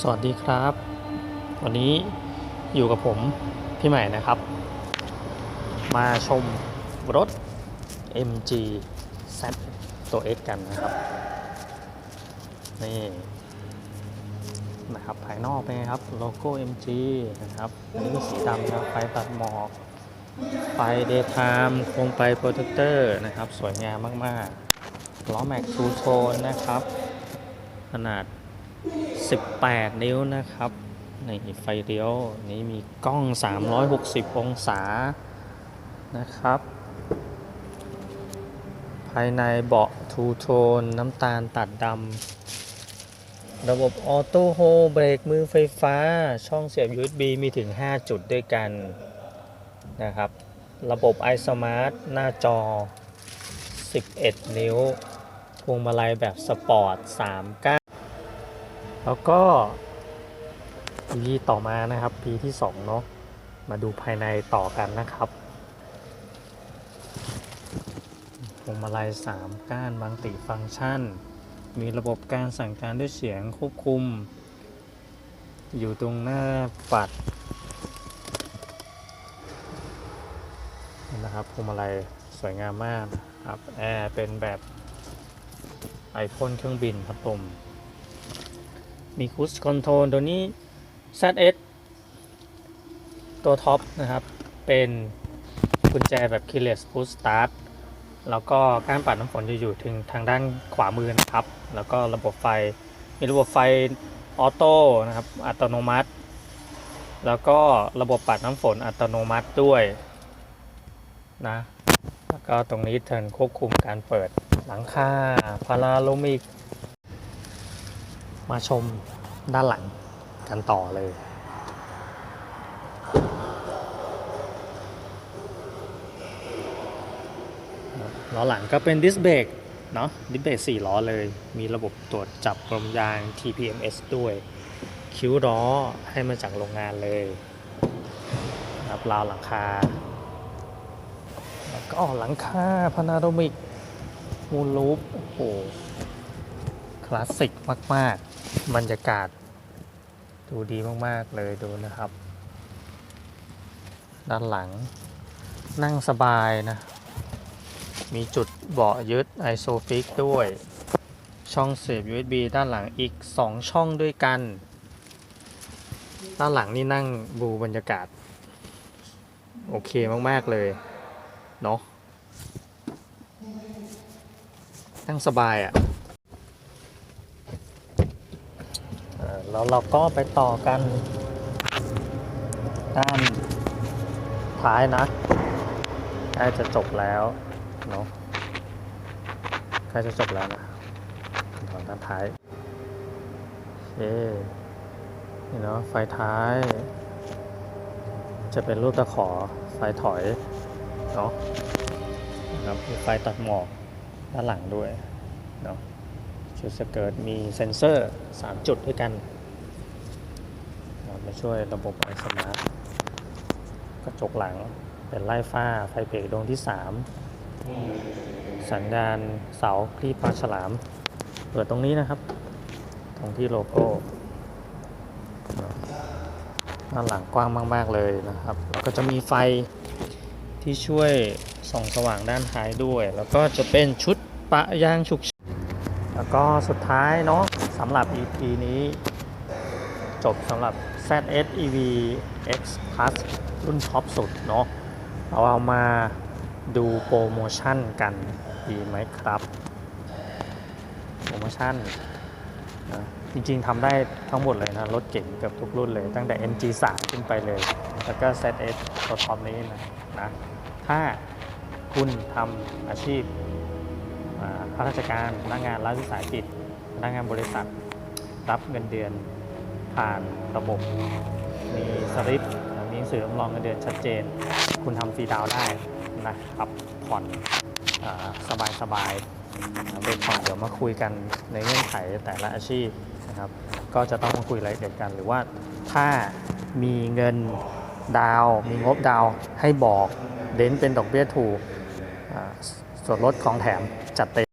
สวัสดีครับ วันนี้อยู่กับผมพี่ใหม่นะครับ มาชมรถ MG Z ตัว X กันนะครับ นี่นะครับภายนอกเป็นไงครับโลโก้ MG นะครับอันนี้สีดำนะไฟตัดหมอกไฟ daytime โคมไฟโปรเจคเตอร์นะครับ สวยงามมาก ๆ ล้อแม็กทูโทนนะครับ ขนาด 18 นิ้วนะครับในไฟเลี้ยวนี้มีกล้อง 360 องศานะครับ ภายในเบาะทูโทนน้ำตาลตัดดำระบบออโต้โฮเบรกมือไฟฟ้า ช่องเสียบ USB มีถึง 5 จุดด้วยกันนะครับ ระบบ iSmart หน้าจอ 11 นิ้วพวงมาลัยแบบสปอร์ต3ก้าน แล้วก็ปีต่อมานะครับ ปีที่2เนาะมาดูภายในต่อกันนะครับพวงมาลัย3ก้านบางติฟังก์ชัน มีระบบการสั่งการด้วยเสียงควบคุม อยู่ตรงหน้าปัดนะครับพวงมาลัยสวยงามมากครับแอร์เป็นแบบไอพ่นเครื่องบินพัดลม มีคูสคอนโทรลตัวนี้ ZS ตัวท็อปนะครับ เป็นกุญแจแบบ keyless push start แล้วก็การปัดน้ำฝนจะอยู่ถึงทางด้านขวามือนะครับ แล้วก็ระบบไฟ มีระบบไฟออโต้นะครับ อัตโนมัติ แล้วก็ระบบปัดน้ำฝนอัตโนมัติด้วยนะ แล้วก็ตรงนี้เทิร์นควบคุมการเปิดหลังคาพาราโลมิก มาชมด้านหลังกันต่อเลย ล้อหลังก็เป็นดิสเบรกเนาะดิสเบรก4ล้อเลย มีระบบตรวจจับลมยาง TPMS ด้วย คิ้วล้อให้มาจากโรงงานเลยรับราวหลังคา แล้วก็หลังคาพานาโรมิกมูลลูปโอ้โห คลาสสิกมาก ๆ บรรยากาศ ดูดีมาก ๆ เลยดูนะครับ ด้านหลังนั่งสบายนะ มีจุดเบาะยึดไอโซฟิกด้วย ช่องเสียบ USB ด้านหลังอีก 2 ช่องด้วยกัน ด้านหลังนี่นั่งบูบรรยากาศ โอเคมาก ๆ เลย เนาะนั่งสบายอะ่ะ เอ่อ แล้วเราก็ไปต่อกันด้านท้ายนะใกล้จะจบแล้วเนาะใกล้จะจบแล้วนะของด้านท้ายโอเคนี่เนาะไฟท้าย จะเป็นรูปตะขอไฟถอยเนาะนะครับมีไฟตัดหมอกด้านหลังด้วยเนาะชุดสเกิร์ตมีเซ็นเซอร์ 3 จุดด้วยกัน มาช่วยระบบไอสมาร์ทกระจกหลังเป็นไล่ฟ้าไฟเบรกดวงที่ 3 สัญญาณเสาคลีปปลาฉลาม เปิดตรงนี้นะครับ ตรงที่โลโก้ด้านหลังกว้างมากๆเลยนะครับแล้วก็จะมีไฟที่ช่วยส่องสว่างด้านท้ายด้วย แล้วก็จะเป็นชุดปะยางฉุกเฉินแล้วก็สุดท้ายเนาะสำหรับ EP นี้ จบสำหรับ ZS EV X Plus รุ่นท็อปสุดเนาะเราเอามาดูโปรโมชั่นกันดีไหมครับ โปรโมชั่นนะจริงๆทำได้ทั้งหมดเลยนะ รถเก่งเกือบทุกรุ่นเลย ตั้งแต่ MG3 ขึ้นไปเลย แล้วก็ ZS ตัวท็อปนี้นะนะ ถ้าคุณทำอาชีพข้าราชการพนักงานรัฐวิสาหกิจพนักงานบริษัท รับเงินเดือน ผ่านระบบ มีสลิปมีหนังสือรับรองเงินเดือนชัดเจน คุณทำฟรีดาวได้นะครับผ่อนสบายสบายๆเด็กผ่อนเดี๋ยวมาคุยกันในเงื่อนไขแต่ละอาชีพนะครับ ก็จะต้องมาคุยรายละเอียดกัน หรือว่าถ้ามีเงินดาวมีงบดาวให้บอกเด้นเป็นดอกเบี้ยถูกส่วนลดของแถมจัดเต็ม